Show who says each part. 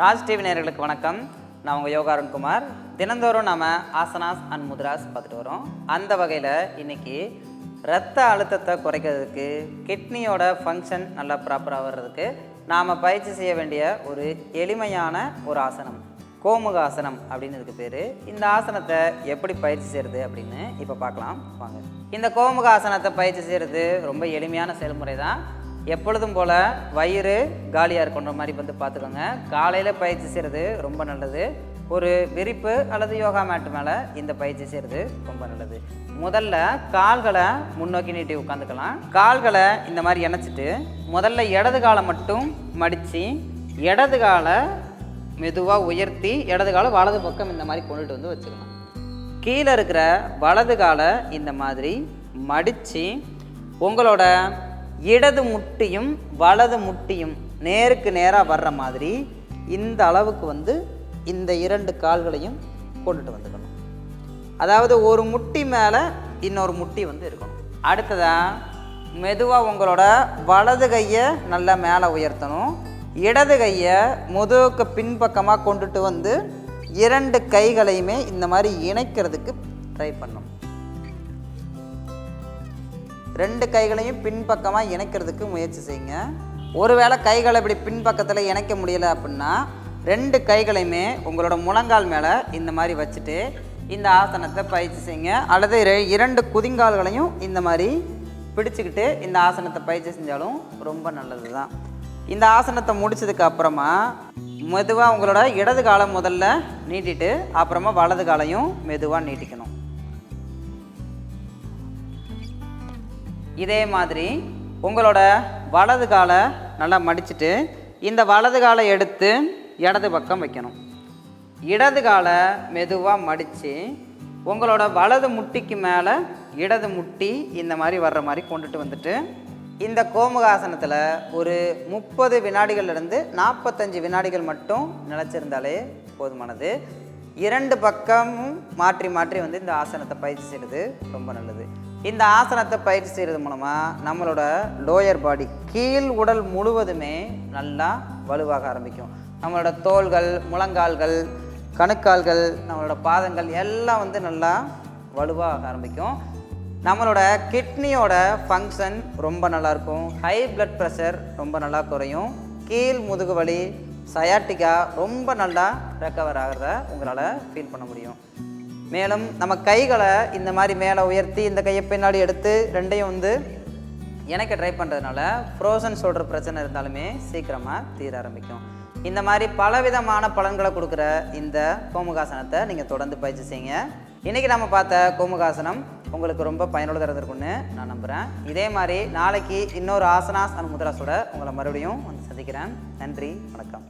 Speaker 1: Raj TV நேர்களுக்கு வணக்கம். நான் உங்கள் யோகா அருண்குமார் தினந்தோறும் நாம் ஆசனாஸ் அண்ட் முத்ராஸ் பார்த்துட்டு வரோம். அந்த வகையில் இன்றைக்கி ரத்த அழுத்தத்தை குறைக்கிறதுக்கு கிட்னியோட ஃபங்க்ஷன் நல்லா ப்ராப்பராக வர்றதுக்கு நாம் பயிற்சி செய்ய வேண்டிய ஒரு எளிமையான ஒரு ஆசனம். கோமுகாசனம் அப்படின்னு இதுக்கு பேர். இந்த ஆசனத்தை எப்படி பயிற்சி செய்கிறது அப்படின்னு இப்போ பார்க்கலாம். வாங்க. இந்த கோமுக ஆசனத்தை பயிற்சி செய்கிறது ரொம்ப எளிமையான செயல்முறை தான் எப்பொழுதும் போல் வயிறு காலியாக இருக்கின்ற மாதிரி வந்து பார்த்துக்கோங்க. காலையில் பயிற்சி செய்கிறது ரொம்ப நல்லது. ஒரு விரிப்பு அல்லது யோகா மேட்டு மேலே இந்த பயிற்சி செய்கிறது ரொம்ப நல்லது. முதல்ல கால்களை முன்னோக்கி நீட்டி உட்காந்துக்கலாம் கால்களை இந்த மாதிரி இணைச்சிட்டு முதல்ல இடது காலை மட்டும் மடித்து இடது காலை மெதுவாக உயர்த்தி இடது காலை வலது பக்கம் இந்த மாதிரி கொண்டுட்டு வந்து வச்சுக்கலாம். கீழே இருக்கிற வலது காலை இந்த மாதிரி மடித்து உங்களோட இடது முட்டியும் வலது முட்டியும் நேருக்கு நேராக வர்ற மாதிரி இந்த அளவுக்கு வந்து இந்த இரண்டு கால்களையும் கொண்டுட்டு வந்துக்கணும். அதாவது ஒரு முட்டி மேலே இன்னொரு முட்டி வந்து இருக்கணும். அடுத்ததாக மெதுவாக உங்களோட வலது கையை நல்லா மேலே உயர்த்தணும். இடது கையை முதுகுக்கு பின்பக்கமாக கொண்டுட்டு வந்து இரண்டு கைகளையுமே இந்த மாதிரி இணைக்கிறதுக்கு ட்ரை பண்ணணும். ரெண்டு கைகளையும் பின்பக்கமாக இணைக்கிறதுக்கு முயற்சி செய்யுங்க. ஒருவேளை கைகளை இப்படி பின்பக்கத்தில் இணைக்க முடியல அப்படின்னா ரெண்டு கைகளையுமே உங்களோட முழங்கால் மேலே இந்த மாதிரி வச்சுட்டு இந்த ஆசனத்தை பயிற்சி செய்யுங்க. அல்லது இரண்டு குதிங்கால்களையும் இந்த மாதிரி பிடிச்சிக்கிட்டு இந்த ஆசனத்தை பயிற்சி செஞ்சாலும் ரொம்ப நல்லது தான் இந்த ஆசனத்தை முடிச்சதுக்கு அப்புறமா மெதுவாக உங்களோட இடது காலம் முதல்ல நீட்டிட்டு அப்புறமா வலது காலையும் மெதுவாக நீட்டிக்கணும். இதே மாதிரி உங்களோட வலது காலை நல்லா மடிச்சுட்டு இந்த வலது காலை எடுத்து இடது பக்கம் வைக்கணும். இடது காலை மெதுவாக மடித்து உங்களோட வலது முட்டிக்கு மேலே இடது முட்டி இந்த மாதிரி வர்ற மாதிரி கொண்டுட்டு வந்துட்டு இந்த கோமுகாசனத்தில் ஒரு முப்பது வினாடிகள்லேருந்து நாற்பத்தஞ்சு வினாடிகள் மட்டும் நிலச்சிருந்தாலே போதுமானது. இரண்டு பக்கமும் மாற்றி மாற்றி வந்து இந்த ஆசனத்தை பயிற்சி செய்கிறது ரொம்ப நல்லது. இந்த ஆசனத்தை பயிற்சி செய்கிறது மூலமாக நம்மளோட லோயர் பாடி கீழ் உடல் முழுவதுமே நல்லா வலுவாக ஆரம்பிக்கும். நம்மளோட தோள்கள் முழங்கால்கள் கணுக்கால்கள் நம்மளோட பாதங்கள் எல்லாம் வந்து நல்லா வலுவாக ஆரம்பிக்கும். நம்மளோட கிட்னியோட ஃபங்க்ஷன் ரொம்ப நல்லாயிருக்கும். ஹை பிளட் ப்ரெஷர் ரொம்ப நல்லா குறையும். கீழ் முதுகு வலி சயாட்டிக்கா ரொம்ப நல்லா ரெக்கவர் ஆகிறத உங்களால் ஃபீல் பண்ண முடியும். மேலும் நம்ம கைகளை இந்த மாதிரி மேலே உயர்த்தி இந்த கையை பின்னாடி எடுத்து ரெண்டையும் வந்து எனக்கு ட்ரை பண்ணுறதுனால ஃப்ரோசன் சொல்கிற பிரச்சனை இருந்தாலுமே சீக்கிரமாக தீர ஆரம்பிக்கும். இந்த மாதிரி பலவிதமான பலன்களை கொடுக்குற இந்த கோமுகாசனத்தை நீங்கள் தொடர்ந்து பயிற்சி செய்யுங்க. இன்றைக்கி நம்ம பார்த்த கோமுகாசனம் உங்களுக்கு ரொம்ப பயனுள்ளதாக இருக்கும்னு நான் நம்புகிறேன் இதே மாதிரி நாளைக்கு இன்னொரு ஆசனாஸ் அண்ட் முத்ராஸோட உங்களை மறுபடியும் வந்து சந்திக்கிறேன். நன்றி வணக்கம்.